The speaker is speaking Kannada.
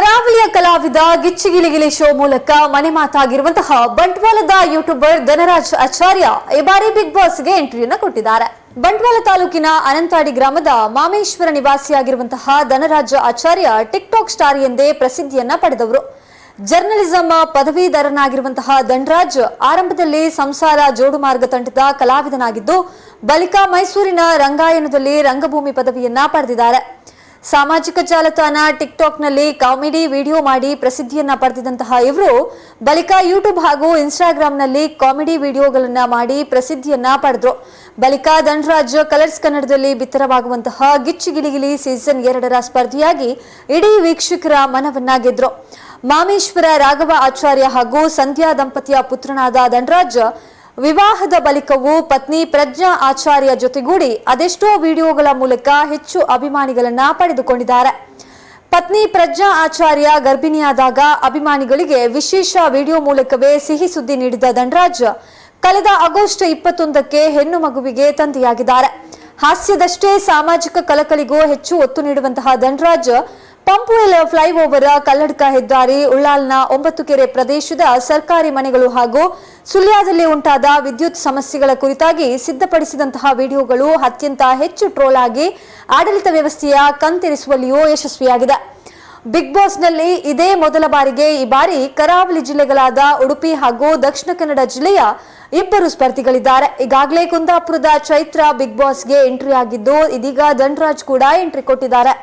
ಕರಾವಳಿಯ ಕಲಾವಿದ ಗಿಚ್ಚಿಗಿಲಿಗಿಲಿ ಶೋ ಮೂಲಕ ಮನೆ ಮಾತಾಗಿರುವಂತಹ ಬಂಟ್ವಾಳದ ಯೂಟ್ಯೂಬರ್ ಧನರಾಜ್ ಆಚಾರ್ಯ ಈ ಬಾರಿ ಬಿಗ್ ಬಾಸ್ಗೆ ಎಂಟ್ರಿಯನ್ನು ಕೊಟ್ಟಿದ್ದಾರೆ. ಬಂಟ್ವಾಳ ತಾಲೂಕಿನ ಅನಂತಾಡಿ ಗ್ರಾಮದ ಮಾಮೇಶ್ವರ ನಿವಾಸಿಯಾಗಿರುವಂತಹ Dhanaraja Acharya TikTok star ಎಂದೇ ಪ್ರಸಿದ್ಧಿಯನ್ನ ಪಡೆದವರು. ಜರ್ನಲಿಸಂ ಪದವೀಧರನಾಗಿರುವಂತಹ ಧನರಾಜ್ ಆರಂಭದಲ್ಲಿ ಸಂಸಾರ ಜೋಡು ಮಾರ್ಗ ತಂಡದ ಕಲಾವಿದನಾಗಿದ್ದು, ಬಳಿಕ ಮೈಸೂರಿನ ರಂಗಾಯಣದಲ್ಲಿ ರಂಗಭೂಮಿ ಪದವಿಯನ್ನ ಪಡೆದಿದ್ದಾರೆ. ಸಾಮಾಜಿಕ ಜಾಲತಾಣ ಟಿಕ್ಟಾಕ್ನಲ್ಲಿ ಕಾಮಿಡಿ ವಿಡಿಯೋ ಮಾಡಿ ಪ್ರಸಿದ್ಧಿಯನ್ನ ಪಡೆದಿದ್ದಂತಹ ಇವರು, ಬಳಿಕ ಯೂಟ್ಯೂಬ್ ಹಾಗೂ ಇನ್ಸ್ಟಾಗ್ರಾಂನಲ್ಲಿ ಕಾಮಿಡಿ ವಿಡಿಯೋಗಳನ್ನ ಮಾಡಿ ಪ್ರಸಿದ್ಧಿಯನ್ನ ಪಡೆದ್ರು. ಬಳಿಕ ಧನರಾಜ್ ಕಲರ್ಸ್ ಕನ್ನಡದಲ್ಲಿ ಬಿತ್ತರವಾಗುವಂತಹ ಗಿಚ್ಚಿಗಿಲಿಗಿಲಿ ಸೀಸನ್ ಎರಡರ ಸ್ಪರ್ಧಿಯಾಗಿ ಇಡೀ ವೀಕ್ಷಕರ ಮನವನ್ನ ಗೆದ್ರು. ಮಾಮೇಶ್ವರ ರಾಘವ ಆಚಾರ್ಯ ಹಾಗೂ ಸಂಧ್ಯಾ ದಂಪತಿಯ ಪುತ್ರನಾದ ಧನರಾಜ್ ವಿವಾಹದ ಬಳಿಕವೂ ಪತ್ನಿ ಪ್ರಜ್ಞಾ ಆಚಾರ್ಯ ಜೊತೆಗೂಡಿ ಅದೆಷ್ಟೋ ವಿಡಿಯೋಗಳ ಮೂಲಕ ಹೆಚ್ಚು ಅಭಿಮಾನಿಗಳನ್ನ ಪಡೆದುಕೊಂಡಿದ್ದಾರೆ. ಪತ್ನಿ ಪ್ರಜ್ಞಾ ಆಚಾರ್ಯ ಗರ್ಭಿಣಿಯಾದಾಗ ಅಭಿಮಾನಿಗಳಿಗೆ ವಿಶೇಷ ವಿಡಿಯೋ ಮೂಲಕವೇ ಸಿಹಿ ಸುದ್ದಿ ನೀಡಿದ ಧನರಾಜ್, ಕಳೆದ ಆಗಸ್ಟ್ ಇಪ್ಪತ್ತೊಂದಕ್ಕೆ ಹೆಣ್ಣು ಮಗುವಿಗೆ ತಂದೆಯಾಗಿದ್ದಾರೆ. ಹಾಸ್ಯದಷ್ಟೇ ಸಾಮಾಜಿಕ ಕಲಕಲಿಗೂ ಹೆಚ್ಚು ಒತ್ತು ನೀಡುವಂತಹ ಧನರಾಜ್ ಪಂಪ್ವೆಲ್ ಫ್ಲೈಓವರ್ ಕಲ್ಲಡ್ಕ ಹೆದ್ದಾರಿ, ಉಳ್ಳಾಲ್ನ ಒಂಬತ್ತು ಕೆರೆ ಪ್ರದೇಶದ ಸರ್ಕಾರಿ ಮನೆಗಳು ಹಾಗೂ ಸುಳ್ಯದಲ್ಲಿ ಉಂಟಾದ ವಿದ್ಯುತ್ ಸಮಸ್ಯೆಗಳ ಕುರಿತಾಗಿ ಸಿದ್ಧಪಡಿಸಿದಂತಹ ವಿಡಿಯೋಗಳು ಅತ್ಯಂತ ಹೆಚ್ಚು ಟ್ರೋಲ್ ಆಗಿ ಆಡಳಿತ ವ್ಯವಸ್ಥೆಯ ಕಂತೆರಿಸುವಲ್ಲಿಯೂ ಯಶಸ್ವಿಯಾಗಿದೆ. ಬಿಗ್ ಬಾಸ್ನಲ್ಲಿ ಇದೇ ಮೊದಲ ಬಾರಿಗೆ ಈ ಬಾರಿ ಕರಾವಳಿ ಜಿಲ್ಲೆಗಳಾದ ಉಡುಪಿ ಹಾಗೂ ದಕ್ಷಿಣ ಕನ್ನಡ ಜಿಲ್ಲೆಯ ಇಬ್ಬರು ಸ್ಪರ್ಧಿಗಳಿದ್ದಾರೆ. ಈಗಾಗಲೇ ಕುಂದಾಪುರದ ಚೈತ್ರ ಬಿಗ್ ಬಾಸ್ಗೆ ಎಂಟ್ರಿ ಆಗಿದ್ದು ಇದೀಗ ಧನ್ರಾಜ್ ಕೂಡ ಎಂಟ್ರಿ ಕೊಟ್ಟಿದ್ದಾರೆ.